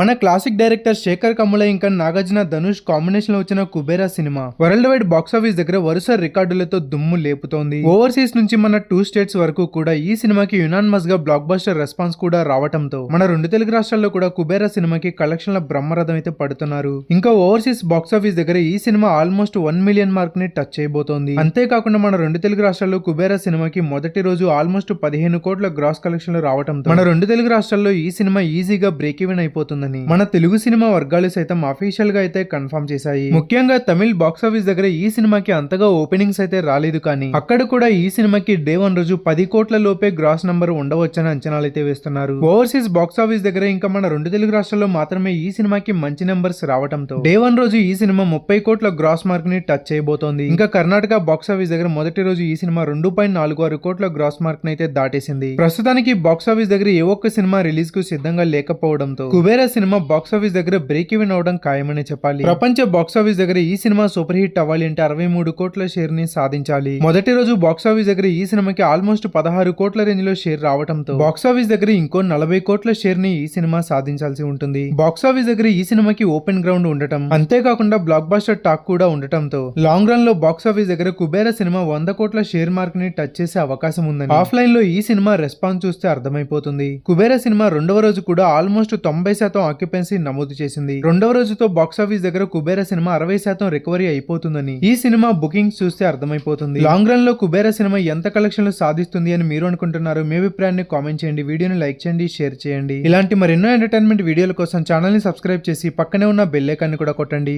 మన classic director Shekhar Kammula ఇంకా నాగార్జున ధనుష్ కాంబినేషన్లో వచ్చిన కుబేరా సినిమా. వరల్డ్ వైడ్ బాక్స్ ఆఫీస్ దగ్గర వరుస రికార్డులతో దుమ్ము లేపుతోంది. ఓవర్సీస్ నుంచి మన టూ స్టేట్స్ వరకు కూడా ఈ సినిమాకి యునాన్మస్గా బ్లాక్ బస్టర్ రెస్పాన్స్ కూడా రావడంతో మన రెండు తెలుగు రాష్ట్రాల్లో కూడా కుబేరా సినిమాకి కలెక్షన్ల బ్రహ్మరథం అయితే పడుతున్నారు. ఇంకా ఓవర్సీస్ బాక్స్ ఆఫీస్ దగ్గర ఈ సినిమా ఆల్మోస్ట్ వన్ మిలియన్ మార్క్ని టచ్ చేయబోతోంది. అంతేకాకుండా మన రెండు తెలుగు రాష్ట్రాల్లో కుబేరా సినిమాకి మొదటి రోజు ఆల్మోస్ట్ పదిహేను కోట్ల గ్రాస్ కలెక్షన్లు రావడంతో మన రెండు తెలుగు రాష్ట్రాల్లో ఈ సినిమా ఈజీగా బ్రేక్ ఈవెన్ ఉంటుందని మన తెలుగు సినిమా వర్గాలు సైతం అఫీషియల్గా అయితే కన్ఫర్మ్ చేశాయి. ముఖ్యంగా తమిళ బాక్స్ ఆఫీస్ దగ్గర ఈ సినిమాకి అంతగా ఓపెనింగ్స్ అయితే రాలేదు కానీ అక్కడ కూడా ఈ సినిమాకి డే వన్ రోజు పది కోట్ల లోపే గ్రాస్ నంబర్ ఉండవచ్చని అంచనాలు అయితే వేస్తున్నారు. ఓవర్సీస్ బాక్స్ ఆఫీస్ దగ్గర ఇంకా మన రెండు తెలుగు రాష్ట్రాల్లో మాత్రమే ఈ సినిమాకి మంచి నెంబర్స్ రావడంతో డే వన్ రోజు ఈ సినిమా ముప్పై కోట్ల గ్రాస్ మార్క్ని టచ్ చేయబోతోంది. ఇంకా కర్ణాటక బాక్స్ ఆఫీస్ దగ్గర మొదటి రోజు ఈ సినిమా రెండు పాయింట్ నాలుగు ఆరు కోట్ల గ్రాస్ మార్క్ అయితే దాటేసింది. ప్రస్తుతానికి బాక్స్ ఆఫీస్ దగ్గర ఏ ఒక్క సినిమా రిలీజ్కు సిద్ధంగా లేకపోవడంతో కుబేరా సినిమా బాక్స్ ఆఫీస్ దగ్గర బ్రేక్ ఈవెన్ అవడం ఖాయమని చెప్పాలి. ప్రపంచ బాక్స్ ఆఫీస్ దగ్గర ఈ సినిమా సూపర్ హిట్ అవ్వాలి అంటే అరవై మూడు కోట్ల షేర్ని సాధించాలి. మొదటి రోజు బాక్స్ ఆఫీస్ దగ్గర ఈ సినిమాకి ఆల్మోస్ట్ పదహారు కోట్ల రేంజ్లో షేర్ రావడంతో బాక్స్ ఆఫీస్ దగ్గర ఇంకో నలభై కోట్ల షేర్ని ఈ సినిమా సాధించాల్సి ఉంటుంది. బాక్స్ ఆఫీస్ దగ్గర ఈ సినిమాకి ఓపెన్ గ్రౌండ్ ఉండటం అంతేకాకుండా బ్లాక్ బస్టర్ టాక్ కూడా ఉండటంతో లాంగ్ రన్లో బాక్స్ ఆఫీస్ దగ్గర కుబేర సినిమా వంద కోట్ల షేర్ మార్క్ని టచ్ చేసే అవకాశం ఉందని ఆఫ్లైన్లో ఈ సినిమా రెస్పాన్స్ చూస్తే అర్థమైపోతుంది. కుబేర సినిమా రెండవ రోజు కూడా ఆల్మోస్ట్ తొంభై శాతం ఆక్యుపెన్సీ నమోదు చేసింది. రెండవ రోజుతో బాక్స్ ఆఫీస్ దగ్గర కుబేరా సినిమా అరవై శాతం రికవరీ అయిపోతుందని ఈ సినిమా బుకింగ్స్ చూస్తే అర్థమైపోతుంది. లాంగ్ రన్లో కుబేరా సినిమా ఎంత కలెక్షన్లు సాధిస్తుంది అని మీరు అనుకుంటున్నారు మీ అభిప్రాయాన్ని కామెంట్ చేయండి. వీడియోని లైక్ చేయండి షేర్ చేయండి. ఇలాంటి మరెన్నో ఎంటర్టైన్మెంట్ వీడియోల కోసం ఛానల్ని సబ్స్క్రైబ్ చేసి పక్కనే ఉన్న బెల్ ఐకాన్ని కూడా కొట్టండి.